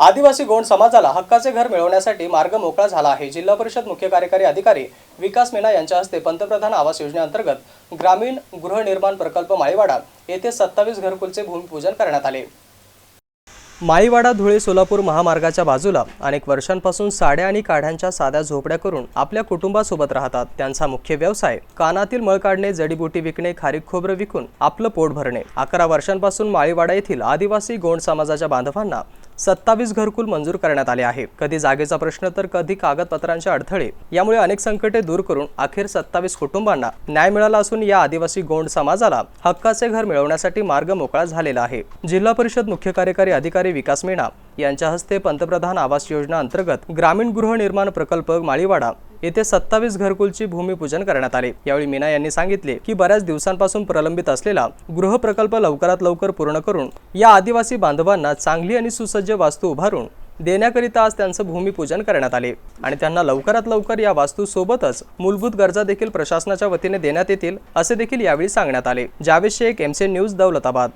आदिवासी गोंड समाजाला हक्काचे घर मिळवण्यासाठी मार्ग मोकळा झाला आहे. जिल्हा परिषद मुख्य कार्यकारी अधिकारी विकास मेना यांच्या हस्ते पंतप्रधान आवास योजनेअंतर्गत ग्रामीण गृहनिर्माण प्रकल्प माळीवाडा येथे सत्तावीस घरकुलचे भूमिपूजन करण्यात आले. माळीवाडा धुळे सोलापूर महामार्गाच्या बाजूला अनेक वर्षांपासून साड्या आणि काढ्यांच्या साध्या झोपड्या करून आपल्या कुटुंबासोबत राहतात. त्यांचा मुख्य व्यवसाय कानातील मळ काढणे जडीबुटी विकणे खारीक खोबरं विकून आपलं पोट भरणे. अकरा वर्षांपासून माळीवाडा येथील आदिवासी गोंड समाजाच्या बांधवांना सत्तावीस घरकुल मंजूर करण्यात आले आहे. कधी जागेचा प्रश्न तर कधी कागदपत्रांचे अडथळे. यामुळे अनेक संकटे दूर करून अखेर सत्तावीस कुटुंबांना न्याय मिळाला असून या आदिवासी गोंड समाजाला हक्काचे घर मिळवण्यासाठी मार्ग मोकळा झालेला आहे. जिल्हा परिषद मुख्य कार्यकारी अधिकारी विकास मीणा यांच्या हस्ते पंतप्रधान आवास योजना अंतर्गत ग्रामीण गृहनिर्माण प्रकल्प माळीवाडा येथे सत्तावीस घरकुलची भूमिपूजन करण्यात आले. यावेळी मीना यांनी सांगितले की बऱ्याच दिवसांपासून प्रलंबित असलेला गृह प्रकल्प लवकरात लवकर पूर्ण करून या आदिवासी बांधवांना चांगली आणि सुसज्ज वास्तू उभारून देण्याकरिता आज त्यांचं भूमिपूजन करण्यात आले. आणि त्यांना लवकरात लवकर या वास्तूसोबतच मूलभूत गरजा देखील प्रशासनाच्या वतीने देण्यात येतील असे देखील यावेळी सांगण्यात आले. Javed Shaikh MC news Daulatabad.